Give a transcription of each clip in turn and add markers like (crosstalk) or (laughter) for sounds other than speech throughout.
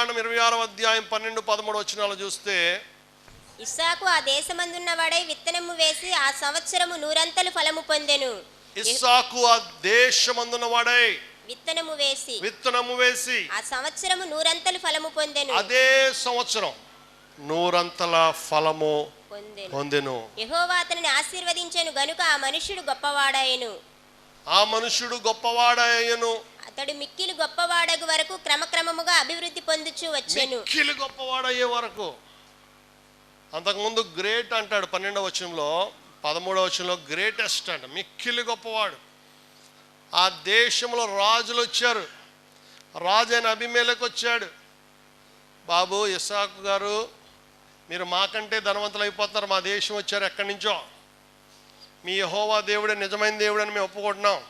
కాండం ఇరవై ఆరో అధ్యాయం పన్నెండు పదమూడు వచ్చినాలు చూస్తే ఇస్సాకు ఆ దేశమందున్నవాడై విత్తనము వేసి ఆ సంవత్సరము నూరంతలు ఫలము పొందెను. ఇస్సాకు ఆ దేశమందున్న వాడై విత్తనము వేసి విత్తనము వేసి ఆ సంవత్సరము నూరంతలు ఫలము పొందెను. అదే సంవత్సరం నూరంతల ఫలము పొందెను. యెహోవా అతనిని ఆశీర్వదించెను గనుక ఆ మనుష్యుడు గొప్పవాడాయను ఆ మనుషుడు గొప్పవాడయ్యను. అతడు మిక్కిలి గొప్పవాడగు వరకు క్రమక్రమముగా అభివృద్ధి పొందుచు వచ్చెను. మిక్కిలి గొప్పవాడయ్యే వరకు. అంతకుముందు గ్రేట్ అంటాడు పన్నెండవ వచనంలో పదమూడవ వచనంలో గ్రేటెస్ట్ అంట మిక్కిలి గొప్పవాడు. ఆ దేశంలో రాజులు వచ్చారు. రాజు అయిన అభిమేలకు వచ్చాడు. బాబు ఇస్సాకు గారు మీరు మాకంటే ధనవంతులు అయిపోతున్నారు మా దేశం వచ్చారు ఎక్కడి నుంచో. మీ యహోవా దేవుడే నిజమైన దేవుడు అని మేము ఒప్పుకుంటున్నాం.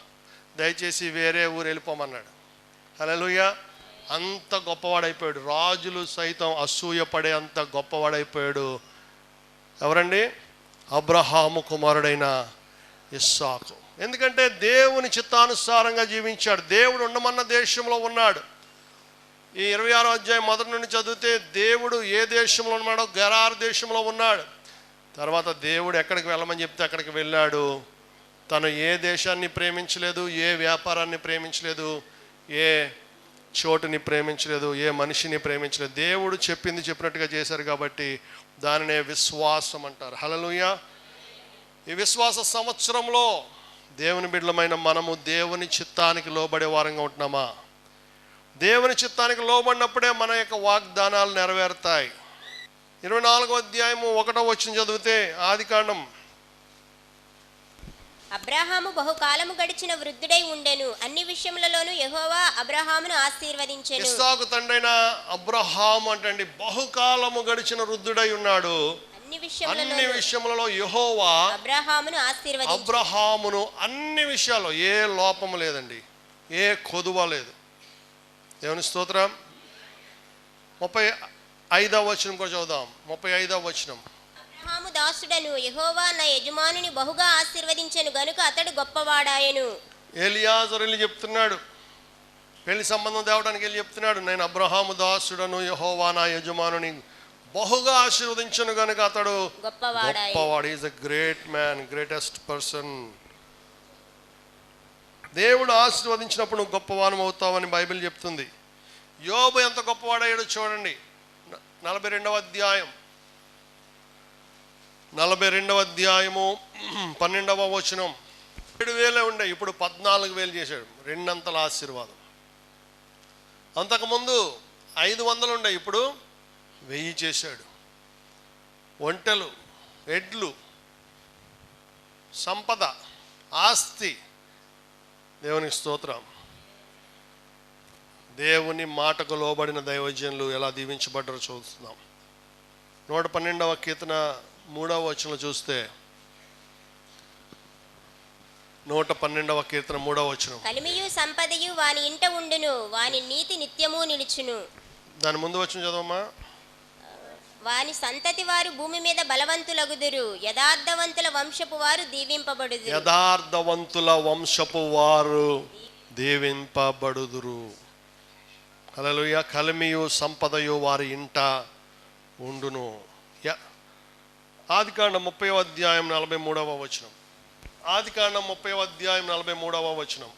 దయచేసి వేరే ఊరు వెళ్ళిపోమన్నాడు. హలోయ అంత గొప్పవాడైపోయాడు. రాజులు సైతం అసూయపడే అంత గొప్పవాడైపోయాడు. ఎవరండి? అబ్రహాము కుమారుడైన ఇస్సాకు. ఎందుకంటే దేవుని చిత్తానుసారంగా జీవించాడు. దేవుడు ఉండమన్న దేశంలో ఉన్నాడు. ఈ ఇరవై ఆరో అధ్యాయం మొదటి నుండి చదివితే దేవుడు ఏ దేశంలో ఉన్నాడో గరార్ దేశంలో ఉన్నాడు. తర్వాత దేవుడు ఎక్కడికి వెళ్ళమని చెప్తే అక్కడికి వెళ్ళాడు. తను ఏ దేశాన్ని ప్రేమించలేదు ఏ వ్యాపారాన్ని ప్రేమించలేదు ఏ చోటుని ప్రేమించలేదు ఏ మనిషిని ప్రేమించలేదు. దేవుడు చెప్పింది చెప్పినట్టుగా చేశారు కాబట్టి దానినే విశ్వాసం అంటారు. హలలుయ ఈ విశ్వాస సంవత్సరంలో దేవుని బిడ్డలమైన మనము దేవుని చిత్తానికి లోబడే వారంగా ఉంటున్నామా? దేవుని చిత్తానికి లోబడినప్పుడే మన యొక్క వాగ్దానాలు నెరవేరుతాయి. ఇరవై నాలుగో అధ్యాయము ఒకటో వచ్చిన చదివితే ఆది కాండం. అబ్రహాము బహుకాలము గడిచిన వృద్ధుడై ఉండెను. అన్ని విషయములలోనూ యెహోవా అబ్రహామును ఆశీర్వదించెను. ఇస్సాకు తండ్రైన అబ్రహాం అంటండి బహుకాలము గడిచిన వృద్ధుడై ఉన్నాడు. అన్ని విషయములలో యెహోవా అబ్రహామును ఆశీర్వదించెను. అబ్రహామును అన్ని విషయాల్లో ఏ లోపము లేదండి ఏ కొదువ లేదు. దేవుని స్తోత్రం. ముప్పై ఐదవ వచనం కూడా చదువుదాం. ముప్పై ఐదవ వచనం. అబ్రహాము దాసుడను యెహోవా నా యజమానుని బహుగా ఆశీర్వదించెను గనుక అతడు గొప్పవాడాయెను. ఏలియాజరు వెళ్ళి చెప్తున్నాడు. పెళ్ళి సంబంధం తేవడానికి వెళ్ళి చెప్తున్నాడు. నేను అబ్రహాము దాసుడను యహోవా నా యజమానుని బహుగా ఆశీర్వదించను కనుక అతడు గొప్పవాడు. Is a great man greatest person దేవుడు ఆశీర్వదించినప్పుడు నువ్వు గొప్పవానం అవుతావని బైబిల్ చెప్తుంది. యోబు ఎంత గొప్పవాడయ్యాడో చూడండి. నలభై రెండవ అధ్యాయం. నలభై రెండవ అధ్యాయము (clears throat) పన్నెండవ వచనం. ఏడు వేలే ఉండే ఇప్పుడు పద్నాలుగు వేలు చేశాడు. రెండంతల ఆశీర్వాదం. అంతకుముందు ఐదు వందలు ఉండే ఇప్పుడు వెయ్యి చేశాడు. ఒంటెలు ఎడ్లు సంపద ఆస్తి. దేవునికి స్తోత్రం. దేవుని మాటకు లోబడిన దైవజనులు ఎలా దీవించబడ్డారో చూస్తున్నాం. నూట పన్నెండవ కీర్తన మూడవ వచనంలో చూస్తే నూట పన్నెండవ కీర్తన మూడవ వచనం. కలిమియు సంపదయు వాని ఇంట ఉండును వాని నీతి నిత్యము నిలుచును. దాని ముందు వచ్చిన చదవమ్మా. వాని సంతతి వారు భూమి మీద బలవంతులగుదురు యథార్థవంతుల వంశపు వారు దీవింపబడుదురు. యథార్థవంతుల వంశపు వారు దీవింపబడుదురు. హల్లెలూయ. కలిమియు సంపదయు వారి ఇంట ఉండును. య- ఆదికాండం ముప్పై అధ్యాయం నలభై మూడవ వచనం. ఆదికాండం ముప్పై అధ్యాయం నలభై మూడవ వచనం.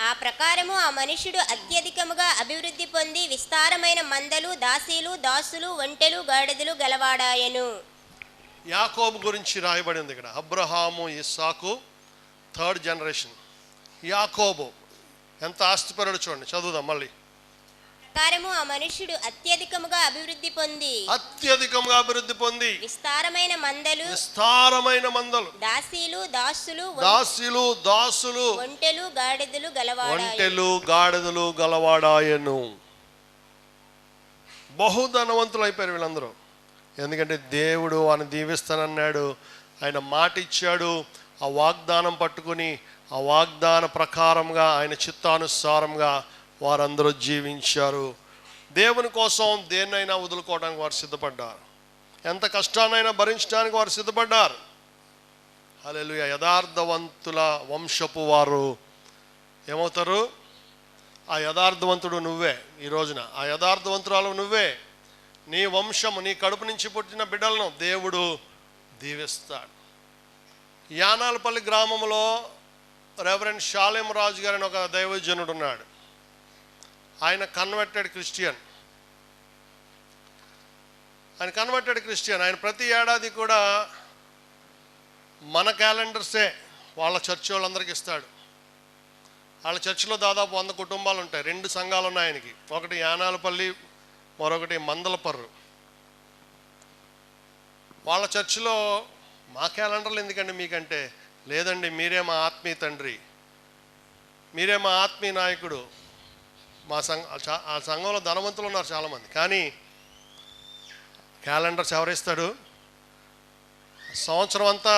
ఆ ప్రకారము ఆ మనుష్యుడు అత్యధికముగా అభివృద్ధి పొంది విస్తారమైన మందలు దాసీలు దాసులు ఒంటెలు గాడిదలు గలవాడాయెను. యాకోబు గురించి రాయబడింది ఇక్కడ. అబ్రహాము ఇస్సాకు థర్డ్ జనరేషన్. యాకోబు. ఎంత ఆస్తిపరుడు చూడండి. చదువుదాం మళ్ళీ. ప్రకారము ఆ మనుష్యుడు అత్యధికముగా అభివృద్ధి పొంది. అత్యధికంగా అభివృద్ధి పొంది. విస్తారమైన మందలు విస్తారమైన మందలు. దాసీలు దాసులు దాసులు దాసులు. ఒంటెలు గాడిదలు గలవాడాయెను. ఒంటెలు గాడిదలు గలవాడాయను. బహుధనవంతులు అయిపోయారు వీళ్ళందరూ. ఎందుకంటే దేవుడు ఆయన దీవిస్తానన్నాడు. ఆయన మాట ఇచ్చాడు ఆ వాగ్దానం పట్టుకుని ఆ వాగ్దాన ప్రకారంగా ఆయన చిత్తానుసారంగా వారందరూ జీవించారు. దేవుని కోసం దేన్నైనా వదులుకోవడానికి వారు సిద్ధపడ్డారు. ఎంత కష్టాన్నైనా భరించడానికి వారు సిద్ధపడ్డారు. అలెలు యథార్థవంతుల వంశపు వారు ఏమవుతారు? ఆ యథార్థవంతుడు నువ్వే ఈ రోజున. ఆ యథార్థవంతురాలు నువ్వే. నీ వంశము నీ కడుపు నుంచి పుట్టిన బిడ్డలను దేవుడు దీవిస్తాడు. యానాలపల్లి గ్రామంలో రెవరెండ్ షాలేం రాజు గారు ఒక దైవజనుడు ఉన్నాడు. ఆయన కన్వర్టెడ్ క్రిస్టియన్ ఆయన కన్వర్టెడ్ క్రిస్టియన్ ఆయన ప్రతి ఏడాది కూడా మన క్యాలెండర్సే వాళ్ళ చర్చి వాళ్ళందరికీ ఇస్తాడు. వాళ్ళ చర్చిలో దాదాపు వంద కుటుంబాలు ఉంటాయి. రెండు సంఘాలు ఉన్నాయి ఆయనకి. ఒకటి యానాలపల్లి మరొకటి మందలపర్రు. వాళ్ళ చర్చిలో మా క్యాలెండర్లు ఎందుకండి మీకంటే? లేదండి మీరే మా ఆత్మీయ తండ్రి. మీరే మా ఆత్మీయ నాయకుడు. మా సంఘ ఆ సంఘంలో ధనవంతులు ఉన్నారు చాలామంది. కానీ క్యాలెండర్ ఎవరిస్తాడు? సంవత్సరం అంతా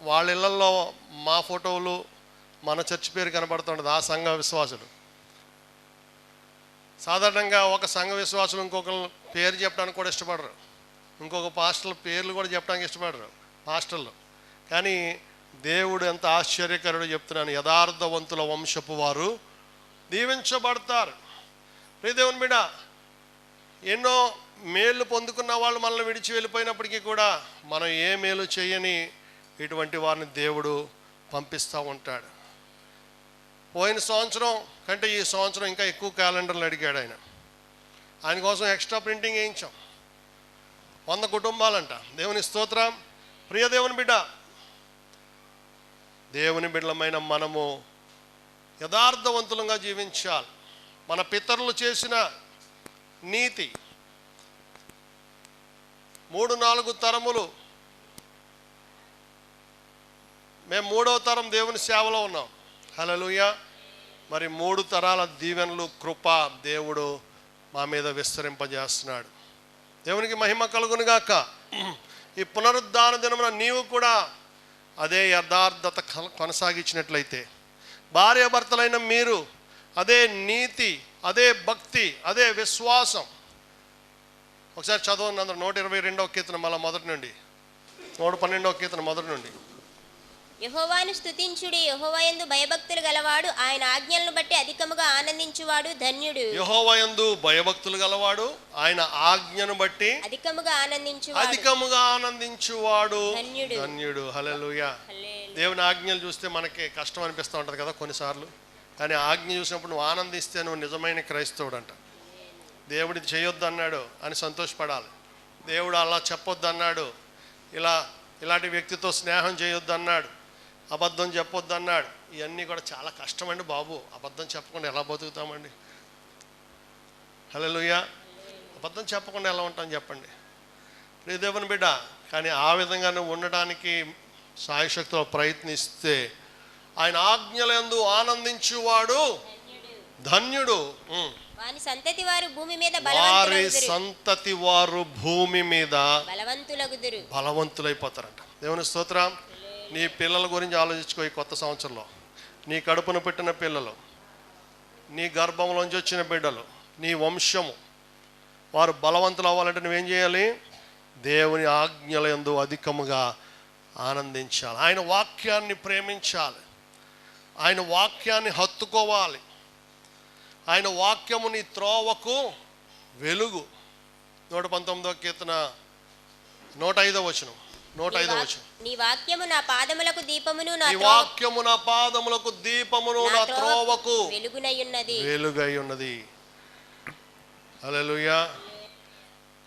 వాళ్ళ ఇళ్ళల్లో మా ఫోటోలు మన చర్చి పేరు కనబడుతుండదు. ఆ సంఘ విశ్వాసుడు సాధారణంగా ఒక సంఘ విశ్వాసులు ఇంకొకరు పేరు చెప్పడానికి కూడా ఇష్టపడరు. ఇంకొక పాస్టర్ల పేర్లు కూడా చెప్పడానికి ఇష్టపడరు పాస్టర్లు. కానీ దేవుడు ఎంత ఆశ్చర్యకరుడు చెప్తున్నాను యథార్థవంతుల వంశపు వారు దీవించబడతారు. ప్రియదేవుని బిడ ఎన్నో మేలు పొందుకున్న వాళ్ళు మనల్ని విడిచి వెళ్ళిపోయినప్పటికీ కూడా మనం ఏ మేలు చేయని ఇటువంటి వారిని దేవుడు పంపిస్తూ ఉంటాడు. పోయిన సంవత్సరం కంటే ఈ సంవత్సరం ఇంకా ఎక్కువ క్యాలెండర్లు అడిగాడు ఆయన. ఆయన కోసం ఎక్స్ట్రా ప్రింటింగ్ వేయించాం. వంద కుటుంబాలంట. దేవుని స్తోత్రం. ప్రియ దేవుని బిడ్డ దేవుని బిడ్డలమైన మనము యథార్థవంతులంగా జీవించాలి. మన పితరులు చేసిన నీతి మూడు నాలుగు తరములు. మేము మూడవ తరం దేవుని సేవలో ఉన్నాం. హలలుయ మరి మూడు తరాల దీవెనలు కృప దేవుడు మా మీద విస్తరింపజేస్తున్నాడు. దేవునికి మహిమ కలుగునుగాక ఈ పునరుద్ధాన దినమున నీవు కూడా అదే యథార్థత కొనసాగించినట్లయితే భార్యాభర్తలైన మీరు అదే నీతి అదే భక్తి అదే విశ్వాసం. ఒకసారి చదవండి అందరూ. నూట ఇరవై రెండవ కీర్తన మళ్ళీ మొదటి నుండి. నూట పన్నెండవ కీర్తన మొదటి నుండి. యహోవాను స్తుతించుడి యహోవయందు భయభక్తులు గలవాడు ఆయన ఆజ్ఞలను బట్టి అధికముగా ఆనందించువాడు ధన్యుడు. యహోవయందు భయభక్తులు గలవాడు ఆయన ఆజ్ఞను బట్టి అధికముగా ఆనందించువాడు. అధికముగా ఆనందించువాడు ధన్యుడు. ధన్యుడు. హల్లెలూయా. దేవుని ఆజ్ఞలు చూస్తే మనకి కష్టం అనిపిస్తూ ఉంటుంది కదా కొన్నిసార్లు. కానీ ఆజ్ఞ చూసినప్పుడు నువ్వు ఆనందిస్తే నువ్వు నిజమైన క్రైస్తవుడు అంట దేవుడు ఇది చేయొద్దు అన్నాడు అని సంతోషపడాలి. దేవుడు అలా చెప్పొద్దు అన్నాడు ఇలా ఇలాంటి వ్యక్తితో స్నేహం చేయొద్దు అన్నాడు అబద్ధం చెప్పొద్దు అన్నాడు ఇవన్నీ కూడా చాలా కష్టమండి బాబు. అబద్ధం చెప్పకుండా ఎలా బతుకుతామండి? హలో అబద్ధం చెప్పకుండా ఎలా ఉంటాం చెప్పండి? ప్రియదేవుని బిడ్డ కానీ ఆ విధంగా నువ్వు ఉండడానికి సాయశక్తిలో ప్రయత్నిస్తే ఆయన ఆజ్ఞలందు ఆనందించువాడు ధన్యుడు. వాని సంతతి వారు భూమి మీద వారి సంతతి వారు భూమి మీద బలవంతులగుదురు. బలవంతులైపోతారంట. దేవుని స్తోత్రం. నీ పిల్లల గురించి ఆలోచించుకో ఈ కొత్త సంవత్సరంలో. నీ కడుపును పెట్టిన పిల్లలు నీ గర్భంలోంచి వచ్చిన బిడ్డలు నీ వంశము. వారు బలవంతులు అవ్వాలంటే నువ్వేం చేయాలి? దేవుని ఆజ్ఞల యందు అధికముగా ఆనందించాలి. ఆయన వాక్యాన్ని ప్రేమించాలి. ఆయన వాక్యాన్ని హత్తుకోవాలి. ఆయన వాక్యము నీ త్రోవకు వెలుగు. నూట పంతొమ్మిదో కీర్తన నూట ఐదో వచనం నూట ఐదో వచనం. నీ వాక్యము నా పాదములకు దీపమును నా వాక్యము నా పాదములకు దీపమును నా త్రోవకు త్రోవకు వెలుగునయున్నది. వెలుగై ఉన్నది హల్లెలూయా.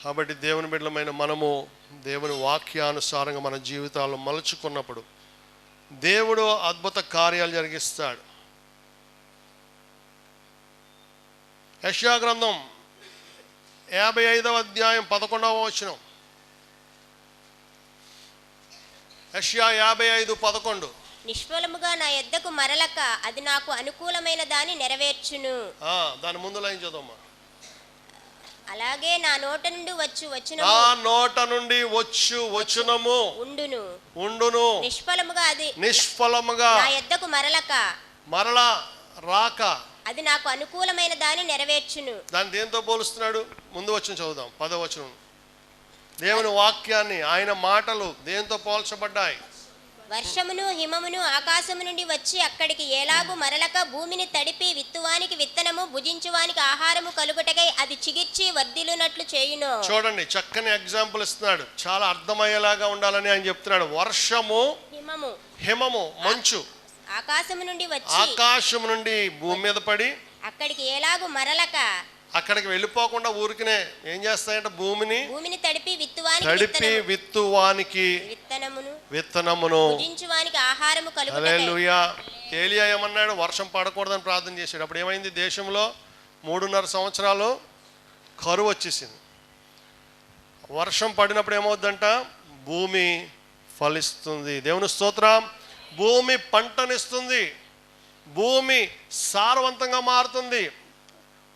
కాబట్టి దేవుని బిడ్డలమైన మనము దేవుని వాక్యానుసారంగా మన జీవితాలను మలుచుకున్నప్పుడు దేవుడు అద్భుత కార్యాలు జరిగిస్తాడు. యశ్యా గ్రంథం యాభై ఐదవ అధ్యాయం పదకొండవ వచనం. యశ్యా యాభై ఐదు పదకొండు. నిష్ఫలముగా నా యొద్దకు మరలక అది నాకు అనుకూలమైన దాన్ని నెరవేర్చును. ఆ, దాని ముందు లైన్ చదవమ్మా. అలాగే నా నోట నుండి వచ్చు వచ్చును నా నోట నుండి వచ్చు వచ్చునము. ఉండును. ఉండును. నిష్ఫలముగా అది నిష్ఫలముగా. నా యొద్దకు మరలక మరలా రాక. అది నాకు అనుకూలమైన దాన్ని నెరవేర్చును. దాన్ని దేంతో పోలుస్తున్నాడు? ముందు వచ్చిన చదువుదాం. పదవచనం దేవుని వాక్యాన్ని ఆయన మాటలు దేంతో పోల్చబడ్డాయి? వర్షమును హిమమును ఆకాశము నుండి వచ్చి అక్కడికి ఏలాగు మరలక భూమిని తడిపి విత్తువానికి విత్తనము భుజించువానికి ఆహారము కలుగుటకై అది చిగిర్చి వర్ధిల్లునట్లు చేయును. చూడండి చక్కని ఎగ్జాంపుల్ ఇస్తున్నాడు. చాలా అర్థమయ్యేలాగా ఉండాలని ఆయన చెప్తున్నాడు. వర్షము హిమము. హిమము మంచు. ఆకాశము నుండి వచ్చి ఆకాశం నుండి భూమి మీద పడి అక్కడికి ఏలాగు మరలక అక్కడికి వెళ్ళిపోకుండా ఊరికినే ఏం చేస్తాయంటే భూమిని భూమిని తడిపి విత్తువానికి తడిపి విత్తువానికి విత్తనమును విత్తనమును. భుజించువానికి ఆహారము కలుగుటకై ఏలియా ఏమన్నాడు? వర్షం పడకూడదని ప్రార్థన చేశాడు. అప్పుడు ఏమైంది? దేశంలో మూడున్నర సంవత్సరాలు కరువు వచ్చేసింది. వర్షం పడినప్పుడు ఏమవుద్దంట? భూమి ఫలిస్తుంది. దేవుని స్తోత్రం. భూమి పంటనిస్తుంది. భూమి సారవంతంగా మారుతుంది.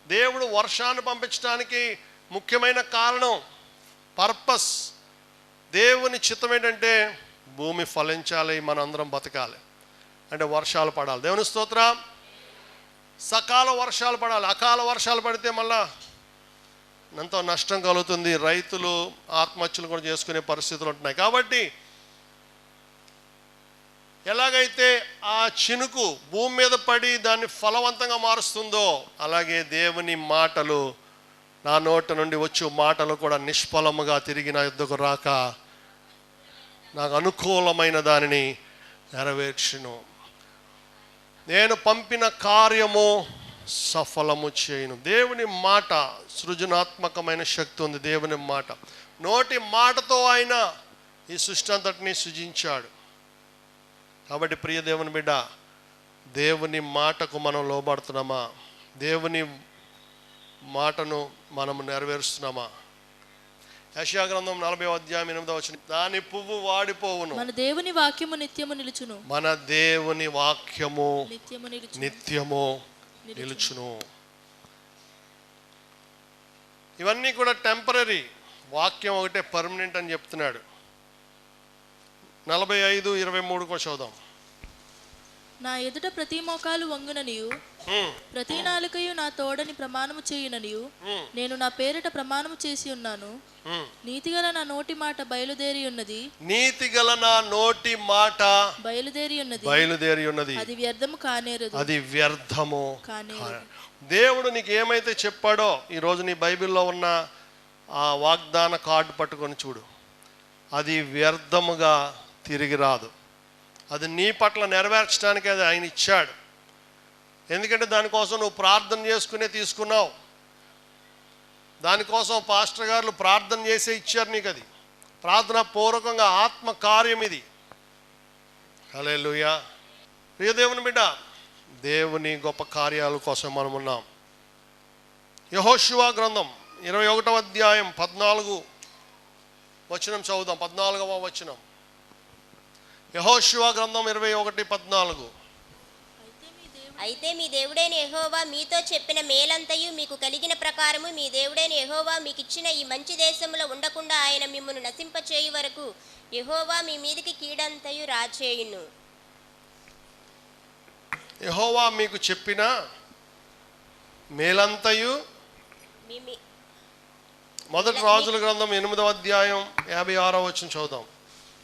దేవుడు వర్షాన్ని పంపించడానికి ముఖ్యమైన కారణం పర్పస్ దేవుని చిత్తం ఏంటంటే భూమి ఫలించాలి మనందరం బతకాలి. అంటే వర్షాలు పడాలి. దేవుని స్తోత్రం. సకాల వర్షాలు పడాలి. అకాల వర్షాలు పడితే మళ్ళా ఎంతో నష్టం కలుగుతుంది. రైతులు ఆత్మహత్యలు కూడా చేసుకునే పరిస్థితులు ఉంటున్నాయి. కాబట్టి ఎలాగైతే ఆ చినుకు భూమి మీద పడి దాన్ని ఫలవంతంగా మారుస్తుందో అలాగే దేవుని మాటలు నా నోట నుండి వచ్చు మాటలు కూడా నిష్ఫలముగా తిరిగి నా యుద్ధకు రాక నాకు అనుకూలమైన దానిని నెరవేర్చును. నేను పంపిన కార్యము సఫలము చేయను. దేవుని మాట సృజనాత్మకమైన శక్తి ఉంది. దేవుని మాట. నోటి మాటతో ఆయన ఈ సృష్టి అంతటిని సృజించాడు. కాబట్టి ప్రియ దేవుని బిడ్డ దేవుని మాటకు మనం లోబడుతున్నామా? దేవుని మాటను మనం నెరవేరుస్తున్నామా? యశా గ్రంథం నలభై అధ్యాయం ఎనిమిదో వచ్చిన దాని పువ్వు వాడిపోవును. మన దేవుని వాక్యము నిత్యము నిలుచును. మన దేవుని వాక్యము నిత్యము నిలుచును. నిత్యము నిలుచును. ఇవన్నీ కూడా టెంపరీ వాక్యం ఒకటే పర్మనెంట్ అని చెప్తున్నాడు. నలభై ఐదు ఇరవై మూడు కూడా చూద్దాం నా ఎదుట ప్రతి మోకాలు వంగుననియు. ప్రతి నాలుకయు నా తోడని ప్రమాణము చేయుననియు. నేను నా పేరిట ప్రమాణము చేసి ఉన్నాను. నీతిగల నా నోటి మాట బయలుదేరి ఉన్నది. నీతి గల నా నోటి మాట బయలుదేరి ఉన్నది. బయలుదేరి ఉన్నది. అది వ్యర్థము కానేరదు. అది వ్యర్థము కానేరదు. దేవుడు నీకు ఏమైతే చెప్పాడో ఈరోజు నీ బైబిల్లో ఉన్న ఆ వాగ్దాన కార్డు పట్టుకొని చూడు. అది వ్యర్థముగా తిరిగి రాదు. అది నీ పట్ల నెరవేర్చడానికి అది ఆయన ఇచ్చాడు. ఎందుకంటే దానికోసం నువ్వు ప్రార్థన చేసుకునే తీసుకున్నావు. దానికోసం పాస్టర్ గారు ప్రార్థన చేసే ఇచ్చారు నీకు అది ప్రార్థన పూర్వకంగా ఆత్మ కార్యం ఇది. హలే లూయా దేవుని బిడ్డ దేవుని గొప్ప కార్యాల కోసం మనం ఉన్నాం యహోశివా గ్రంథం ఇరవై ఒకటవ అధ్యాయం పద్నాలుగు వచనం చదువుదాం. పద్నాలుగవ వచనం. యహోశివా గ్రంథం ఇరవై ఒకటి పద్నాలుగు. అయితే మీ దేవుడైన యెహోవా మీతో చెప్పిన మేలంతయు మీకు కలిగిన ప్రకారము మీ దేవుడైన యెహోవా మీకు ఇచ్చిన ఈ మంచి దేశంలో ఉండకుండా ఆయన మిమ్మల్ని నశింపచేయు వరకు యెహోవా మీ మీదికి కీడంతయు రాచేయును. యహోవా మీకు చెప్పిన మేలంతయు మొదటి రాజుల గ్రంథం ఎనిమిదవ అధ్యాయం యాభై ఆరో వచనం చదువుదాం.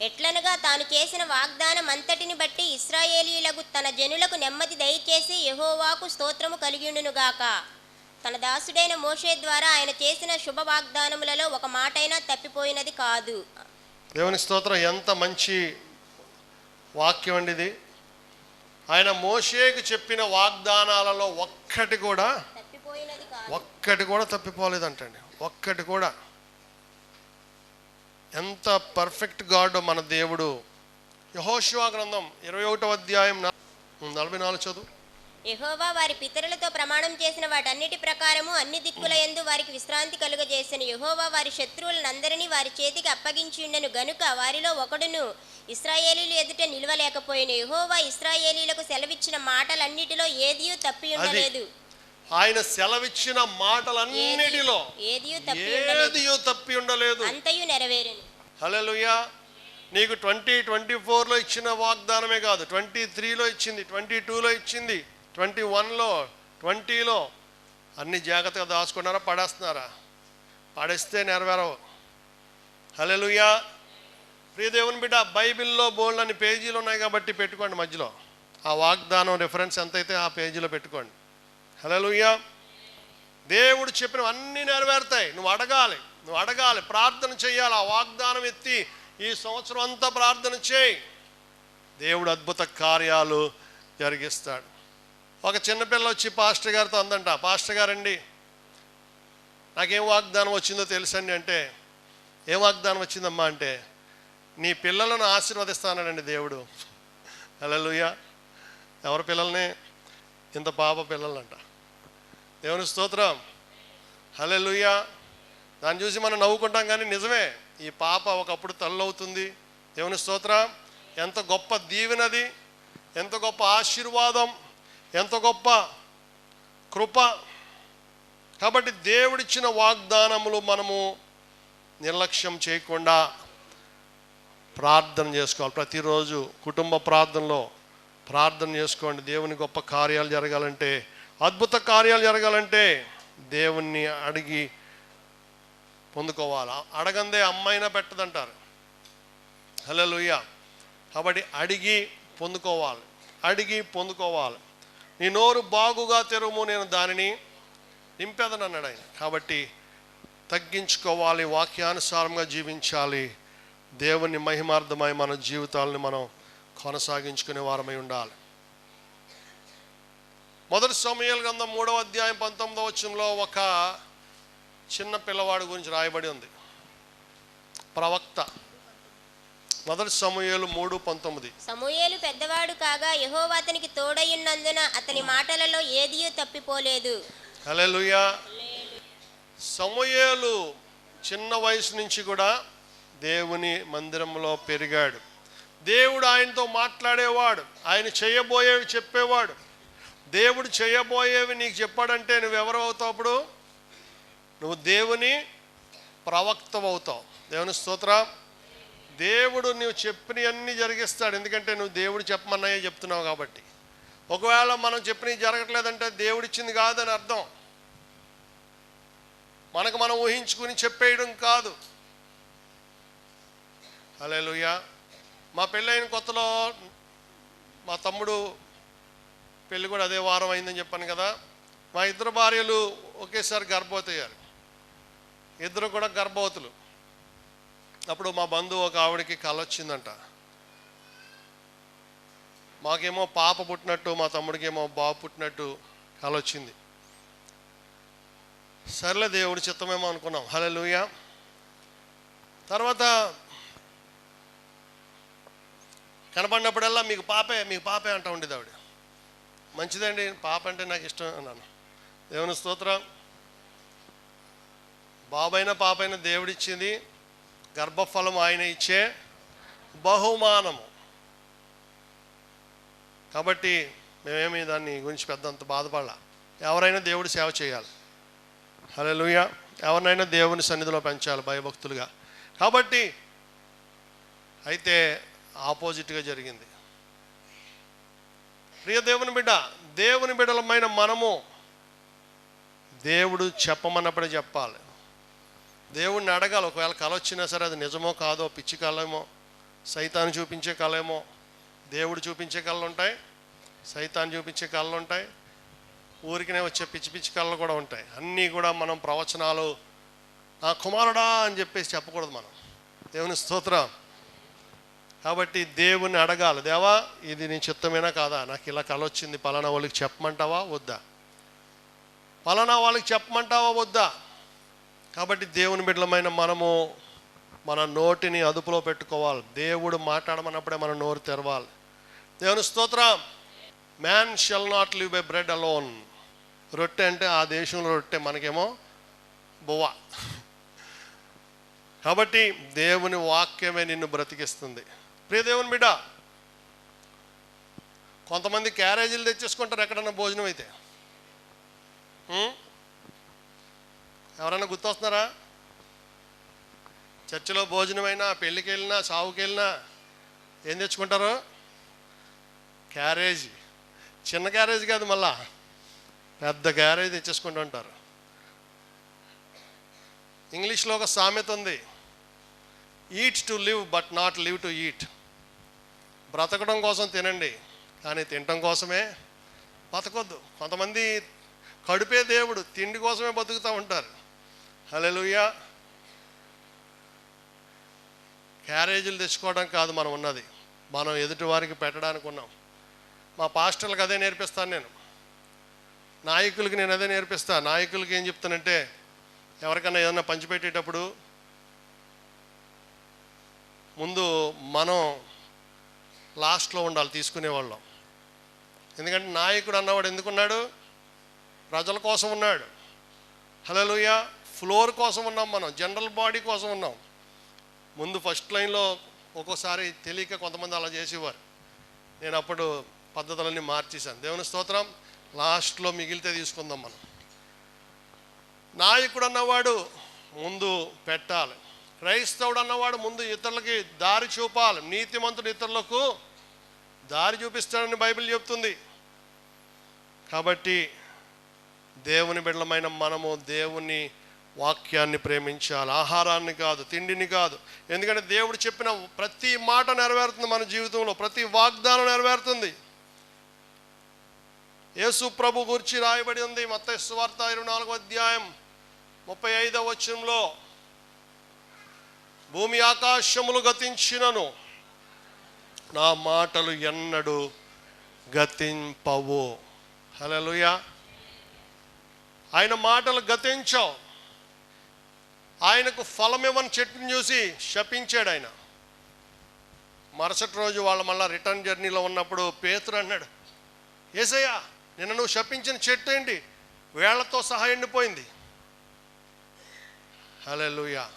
ఎట్లనగా తాను చేసిన వాగ్దానం అంతటిని బట్టి ఇస్రాయేలీలకు తన జనులకు నెమ్మది దయచేసి యెహోవాకు స్తోత్రము కలిగియుండునుగాక. తన దాసుడైన మోషే ద్వారా ఆయన చేసిన శుభ వాగ్దానములలో ఒక మాటైనా తప్పిపోయినది కాదు. దేవుని స్తోత్రం ఎంత మంచి వాక్యం అండి ఇది. ఆయన మోషేకు చెప్పిన వాగ్దానాలలో ఒక్కటి కూడా ఒక్కటి కూడా తప్పిపోలేదంటండి. ఒక్కటి కూడా. ఎంత పర్ఫెక్ట్ గాడ్ మన దేవుడు. యహోశివా గ్రంథం ఇరవై ఒకటో అధ్యాయం నలభై నాలుగు చదువు. యెహోవా వారి పితరులతో ప్రమాణం చేసిన వాటన్నిటి ప్రకారము అన్ని దిక్కుల యందు వారికి విశ్రాంతి కలుగజేసిన. యెహోవా వారి శత్రువులనందరినీ వారి చేతికి అప్పగించిండెను గనుక వారిలో ఒకడును ఇస్రాయేలీలు ఎదుట నిలవలేకపోయిన. యెహోవా ఇస్రాయేలీలకు సెలవిచ్చిన మాటలన్నిటిలో ఏదియూ తప్పి ఉండలేదు ఆయన సెలవిచ్చిన మాటలన్నిటిలో ఏదియూ తప్పి ఉండలేదు. అంతయు నెరవేరును. హల్లెలూయా. నీకు ట్వంటీ ట్వంటీ ఫోర్లో ఇచ్చిన వాగ్దానమే కాదు. ట్వంటీ త్రీలో ఇచ్చింది ట్వంటీ టూలో ఇచ్చింది ట్వంటీ వన్లో ట్వంటీలో. అన్ని జాగ్రత్తగా దాచుకున్నారా? పడేస్తున్నారా? పడేస్తే నెరవేరవు. హల్లెలూయా. ప్రియ దేవుని బిడ్డ బైబిల్లో బోల్డ్ అని పేజీలు ఉన్నాయి కాబట్టి పెట్టుకోండి మధ్యలో. ఆ వాగ్దానం రెఫరెన్స్ ఎంతైతే ఆ పేజీలో పెట్టుకోండి. హలోయ దేవుడు చెప్పినవి అన్నీ నెరవేరుతాయి. నువ్వు అడగాలి నువ్వు అడగాలి ప్రార్థన చేయాలి ఆ వాగ్దానం ఎత్తి ఈ సంవత్సరం అంతా ప్రార్థన చేయి. దేవుడు అద్భుత కార్యాలు జరిగిస్తాడు. ఒక చిన్నపిల్ల వచ్చి పాస్టర్ గారితో అందంట పాస్టర్ గారండి నాకేం వాగ్దానం వచ్చిందో తెలుసండి అంటే ఏం వాగ్దానం వచ్చిందమ్మా అంటే నీ పిల్లలను ఆశీర్వదిస్తానండి దేవుడు. హల్లెలూయా. ఎవరి పిల్లల్ని? ఇంత పాప పిల్లలంట. దేవుని స్తోత్రం. హల్లెలూయా. దాన్ని చూసి మనం నవ్వుకుంటాం కానీ నిజమే ఈ పాప ఒకప్పుడు తల్లవుతుంది. దేవుని స్తోత్రం. ఎంత గొప్ప దీవెనది ఎంత గొప్ప ఆశీర్వాదం ఎంత గొప్ప కృప. కాబట్టి దేవుడిచ్చిన వాగ్దానములు మనము నిర్లక్ష్యం చేయకుండా ప్రార్థన చేసుకోవాలి. ప్రతిరోజు కుటుంబ ప్రార్థనలో ప్రార్థన చేసుకోండి. దేవుని గొప్ప కార్యాలు జరగాలంటే అద్భుత కార్యాలు జరగాలంటే దేవుణ్ణి అడిగి పొందుకోవాలి? అడగందే అమ్మాయినా పెట్టదంటారు. హలో కాబట్టి అడిగి పొందుకోవాలి. అడిగి పొందుకోవాలి. నీ నోరు బాగుగా తెరుము నేను దానిని నింపేదని అన్నాడు ఆయన. కాబట్టి తగ్గించుకోవాలి వాక్యానుసారంగా జీవించాలి. దేవుని మహిమార్థమై మన జీవితాలని మనం కొనసాగించుకునే వారమై ఉండాలి. మొదటి సమయాల గ్రంథం మూడవ అధ్యాయం పంతొమ్మిదవ వచనంలో ఒక చిన్న పిల్లవాడి గురించి రాయబడి ఉంది. ప్రవక్త మొదటి సమయాలు మూడు పంతొమ్మిది. సమూయేలు పెద్దవాడు కాగా యెహోవా అతనికి తోడయున్నందున అతని మాటలలో ఏదియూ తప్పిపోలేదు. హల్లెలూయా. సమూయేలు చిన్న వయసు నుంచి కూడా దేవుని మందిరంలో పెరిగాడు. దేవుడు ఆయనతో మాట్లాడేవాడు. ఆయన చేయబోయేవి చెప్పేవాడు. దేవుడు చేయబోయేవి నీకు చెప్పాడంటే నువ్వెవరు అవుతావు అప్పుడు? నువ్వు దేవుని ప్రవక్తవవుతావు దేవుని స్తోత్ర. దేవుడు నువ్వు చెప్పినవన్నీ జరిగిస్తాడు. ఎందుకంటే నువ్వు దేవుడు చెప్పమన్నాయే చెప్తున్నావు కాబట్టి. ఒకవేళ మనం చెప్పినవి జరగట్లేదంటే దేవుడిచ్చింది కాదని అర్థం. మనకు మనం ఊహించుకుని చెప్పేయడం కాదు. హల్లెలూయా. మా పెళ్ళైన కొత్తలో మా తమ్ముడు పెళ్ళి కూడా అదే వారం అయిందని చెప్పాను కదా. మా ఇద్దరు భార్యలు ఒకేసారి గర్భవతయ్యారు. ఇద్దరు కూడా గర్భవతులు. అప్పుడు మా బంధువు ఒక ఆవిడకి కళ వచ్చిందంట. మాకేమో పాప పుట్టినట్టు మా తమ్ముడికేమో బాబు పుట్టినట్టు కళ వచ్చింది. సర్లే దేవుడి చిత్తమేమో అనుకున్నాం. హల్లెలూయా. తర్వాత కనపడినప్పుడల్లా మీకు పాపే మీకు పాపే అంటూ ఉండేది ఆవిడ. మంచిదండి పాప అంటే నాకు ఇష్టం అన్నాను. దేవుని స్తోత్రం. బాబైన పాపైన దేవుడిచ్చింది గర్భఫలం ఆయన ఇచ్చే బహుమానము. కాబట్టి మేమేమి దాన్ని గురించి పెద్దంత బాధపడాల. ఎవరైనా దేవుడి సేవ చేయాలి. హల్లెలూయ. ఎవరినైనా దేవుని సన్నిధిలో పెంచాలి భయభక్తులుగా. కాబట్టి అయితే ఆపోజిట్గా జరిగింది. ప్రియ దేవుని బిడ్డ దేవుని బిడ్డలమైన మనము దేవుడు చెప్పమన్నప్పుడే చెప్పాలి. దేవుడిని అడగాలి ఒకవేళ కళ వచ్చినా సరే అది నిజమో కాదో పిచ్చి కళేమో సైతాన్ని చూపించే కళేమో దేవుడు చూపించే కళ్ళు ఉంటాయి సైతాన్ని చూపించే కళ్ళు ఉంటాయి ఊరికినే వచ్చే పిచ్చి పిచ్చి కళ్ళు కూడా ఉంటాయి. అన్నీ కూడా మనం ప్రవచనాలు ఆ కుమారుడా అని చెప్పేసి చెప్పకూడదు మనం. దేవుని స్తోత్రం. కాబట్టి దేవుని అడగాలి దేవా ఇది నీ చిత్తమేనా కాదా? నాకు ఇలా కలొచ్చింది పలానా వాళ్ళకి చెప్పమంటావా? వద్దా. పలానా వాళ్ళకి చెప్పమంటావా? వద్దా? కాబట్టి దేవుని బిడ్డలమైన మనము మన నోటిని అదుపులో పెట్టుకోవాలి. దేవుడు మాట్లాడమన్నప్పుడే మన నోరు తెరవాలి. దేవుని స్తోత్రం. Man shall not live by bread alone రొట్టె అంటే ఆ దేశంలో రొట్టె మనకేమో బువ్వ. కాబట్టి దేవుని వాక్యమే నిన్ను బ్రతికిస్తుంది. ప్రియదేవుని బిడ్డ కొంతమంది క్యారేజీలు తెచ్చేసుకుంటారు ఎక్కడన్నా భోజనం అయితే. ఎవరైనా గుర్తొస్తున్నారా? చర్చిలో భోజనమైనా పెళ్ళికి వెళ్ళినా సావుకి వెళ్ళినా ఏం తెచ్చుకుంటారు? క్యారేజీ. చిన్న క్యారేజ్ కాదు మళ్ళా పెద్ద క్యారేజ్ తెచ్చేసుకుంటూ ఉంటారు. ఇంగ్లీష్లో ఒక సామెత ఉంది eat to live but not live to eat బ్రతకడం కోసం తినండి కానీ తినటం కోసమే బతకొద్దు. కొంతమంది కడుపే దేవుడు తిండి కోసమే బతుకుతూ ఉంటారు. హల్లెలూయా. క్యారేజీలు తెచ్చుకోవడం కాదు మనం ఉన్నది. మనం ఎదుటి వారికి పెట్టడానికి ఉన్నాం. మా పాస్టర్లకు అదే నేర్పిస్తాను నేను. నాయకులకి నేను అదే నేర్పిస్తాను నాయకులకి ఏం చెప్తానంటే ఎవరికైనా ఏదైనా పంచిపెట్టేటప్పుడు ముందు మనం లాస్ట్లో ఉండాలి తీసుకునేవాళ్ళం. ఎందుకంటే నాయకుడు అన్నవాడు ఎందుకున్నాడు? ప్రజల కోసం ఉన్నాడు. హలోయ ఫ్లోర్ కోసం ఉన్నాం మనం జనరల్ బాడీ కోసం ఉన్నాం. ముందు ఫస్ట్ లైన్లో ఒక్కోసారి తెలియక కొంతమంది అలా చేసేవారు. నేను అప్పుడు పద్ధతులన్నీ మార్చేశాను. దేవుని స్తోత్రం లాస్ట్లో మిగిలితే తీసుకుందాం మనం. నాయకుడు అన్నవాడు ముందు పెట్టాలి. క్రైస్తవుడు అన్నవాడు ముందు ఇతరులకి దారి చూపాలి. నీతిమంతుడు ఇతరులకు దారి చూపిస్తాడని బైబిల్ చెప్తుంది. కాబట్టి దేవుని బిడ్డలమైన మనము దేవుని వాక్యాన్ని ప్రేమించాలి. ఆహారాన్ని కాదు తిండిని కాదు. ఎందుకంటే దేవుడు చెప్పిన ప్రతి మాట నెరవేరుతుంది మన జీవితంలో ప్రతి వాగ్దానం నెరవేరుతుంది. యేసు ప్రభు గురించి రాయబడి ఉంది. మత ఇరవై నాలుగో అధ్యాయం ముప్పై ఐదవ వచ్చంలో భూమి ఆకాశములు గతించినను. నా మాటలు ఎన్నడు గతింపవు. హల్లెలూయా. ఆయన మాటలు గతించావు. ఆయనకు ఫలమివ్వని చెట్టుని చూసి శపించాడు ఆయన. మరుసటి రోజు వాళ్ళు మళ్ళీ రిటర్న్ జర్నీలో ఉన్నప్పుడు పేతురు అన్నాడు ఏసయ్యా నిన్న నువ్వు శపించిన చెట్టు ఏంటి? వేళ్ళతో సహా ఎండిపోయింది. హల్లెలూయా.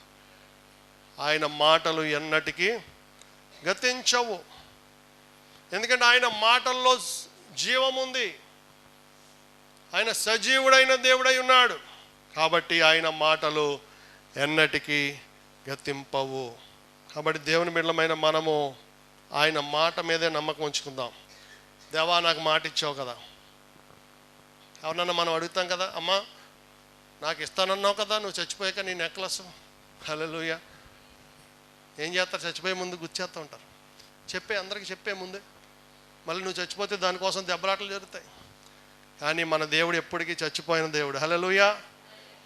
ఆయన మాటలు ఎన్నటికీ గతించవు. ఎందుకంటే ఆయన మాటల్లో జీవం ఉంది. ఆయన సజీవుడైన దేవుడై ఉన్నాడు. కాబట్టి ఆయన మాటలు ఎన్నటికీ గతింపవు. కాబట్టి దేవుని బిడ్డమైన మనము ఆయన మాట మీదే నమ్మకం ఉంచుకుందాం. దేవా నాకు మాట ఇచ్చావు కదా. ఎవరన్నా మనం అడుగుతాం కదా అమ్మా నాకు ఇస్తానన్నావు కదా నువ్వు చచ్చిపోయాక నీ నెక్లెస్. హల్లెలూయ. ఏం చేస్తారు? చచ్చిపోయే ముందు గుచ్చేస్తూ ఉంటారు. చెప్పే అందరికి చెప్పే ముందే. మళ్ళీ నువ్వు చచ్చిపోతే దానికోసం దెబ్బలాటలు జరుగుతాయి. కానీ మన దేవుడు ఎప్పటికీ చచ్చిపోయిన దేవుడు. హల్లెలూయ.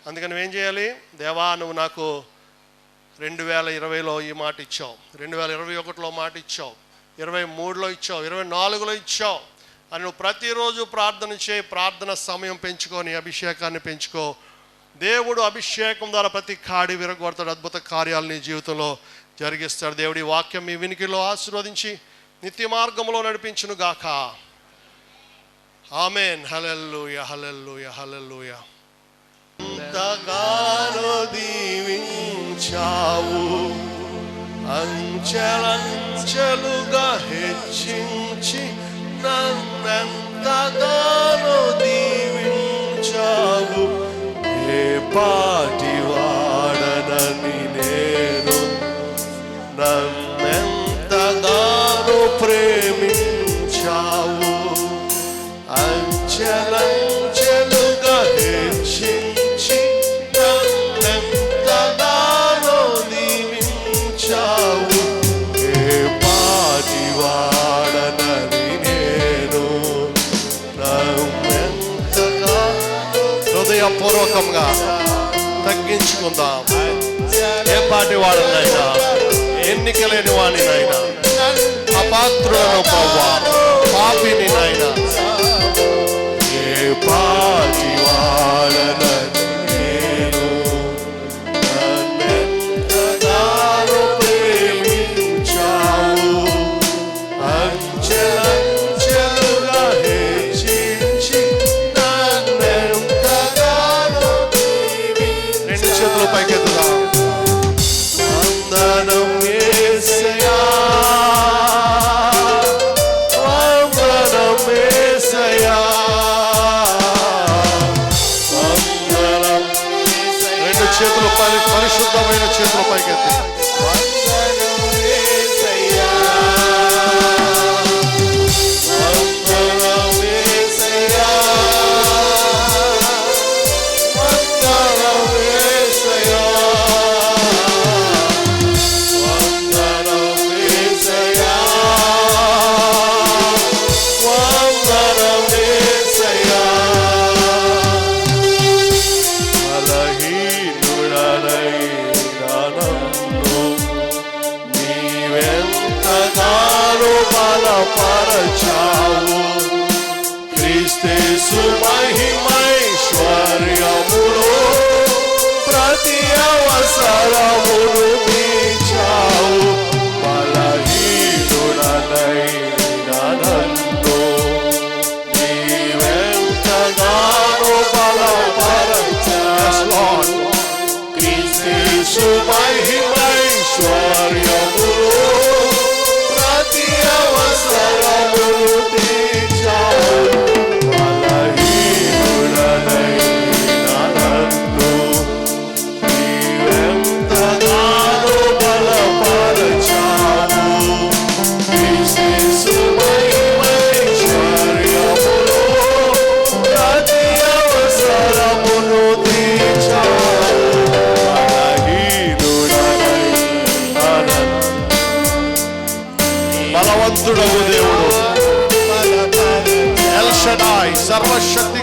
అందుకని నువ్వేం చేయాలి? దేవా నువ్వు నాకు రెండు వేల ఇరవైలో ఈ మాట ఇచ్చావు. రెండు వేల ఇరవై ఒకటిలో మాట ఇచ్చావు. ఇరవై మూడులో ఇచ్చావు. ఇరవై నాలుగులో ఇచ్చావు. అని నువ్వు ప్రతిరోజు ప్రార్థన చేయి. ప్రార్థన సమయం పెంచుకొని అభిషేకాన్ని పెంచుకో. దేవుడు అభిషేకం ద్వారా ప్రతి కాడి విరగొడతాడు. అద్భుత కార్యాలు నీ జీవితంలో జరిగిస్తాడు దేవుడి వాక్యం మీ వినికిలో ఆశీర్వదించి నిత్య మార్గంలో నడిపించును గాక. ఆమెన్. Hallelujah hallelujah hallelujah. ఎంతగానో దీవించావు అంచెలంచెలుగా హెచ్చించి నన్నెంతగానో దీవించావు ఏ పాటి ప్రేమించావు అంచెలంచెలుగా హెచ్చించి నన్నెంతగానో దీవించావు ఏ పాటి వాడనని నేను నన్నెంతగా హృదయపూర్వకంగా తగ్గించుకుందాం. ఏ పాటి వాడనైనా ఎన్నికలేని వాడినైనా వాడిని నాయన అపాత్రులను ప్రవ్వా పాపిని నాయన బలపరచావు క్రీస్తేసు మహిమైశ్వర్యములో. ప్రతి అవసరమును Shut worship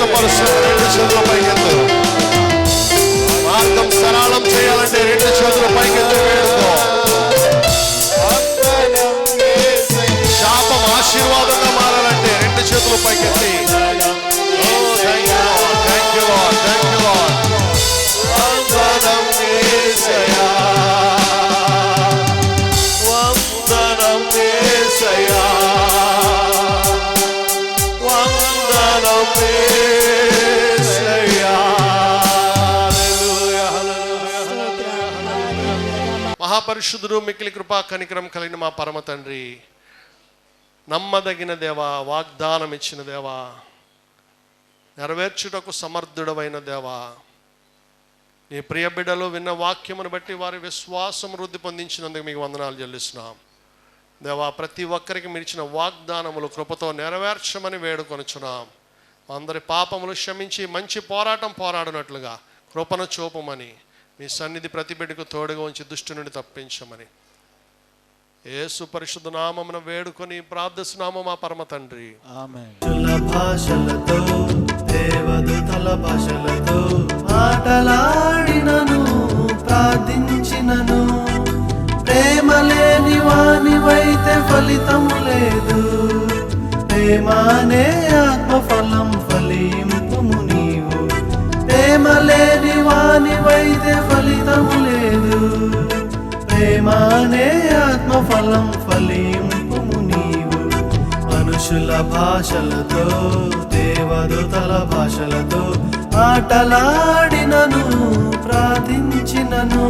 దేవుడిని స్వస్థపరుస్తున్న రెండు చేతుల పైకెత్తు. మార్గం సరళం చేయాలంటే రెండు చేతుల పైకెత్తు వేడుకో శాపం ఆశీర్వాదంగా మారాలంటే రెండు చేతులు పైకెత్తి. పరిశుద్ధుడు మిక్కిలి కృపా కనికరం కలిగిన మా పరమ తండ్రి. నమ్మదగిన దేవా వాగ్దానం ఇచ్చిన దేవా. నెరవేర్చుటకు సమర్థుడమైన దేవా. నీ ప్రియ బిడ్డలు విన్న వాక్యమును బట్టి వారి విశ్వాసం వృద్ధి పొందించినందుకు మీకు వందనాలు చెల్లిస్తున్నాం. దేవా ప్రతి ఒక్కరికి మీరు వాగ్దానములు కృపతో నెరవేర్చమని వేడుకొనుచున్నాం. అందరి పాపములు క్షమించి మంచి పోరాటం పోరాడినట్లుగా కృపను చూపమని మీ సన్నిధి ప్రతి బిడ్డకు తోడుగా ఉంచి దుష్టు నుండి తప్పించమని. యేసు పరిశుద్ధ నామమున వేడుకొని ప్రార్థిస్తున్నాము మా పరమ తండ్రి. తుల భాషలతో దేవదూతల భాషలతో ఆటలాడినను ప్రార్థించినను. ప్రేమ లేని వానివైతే ఫలితము లేదు. ప్రేమానే ఆత్మఫలం ఫలింపుము నీవు. ప్రేమ లేని వానివైతే ఫలితము లేదు. ప్రేమానే ఆత్మఫలం ఫలింపు నీవు మనుషుల భాషలతో దేవదూతల భాషలతో ఆటలాడినను ప్రార్థించినను.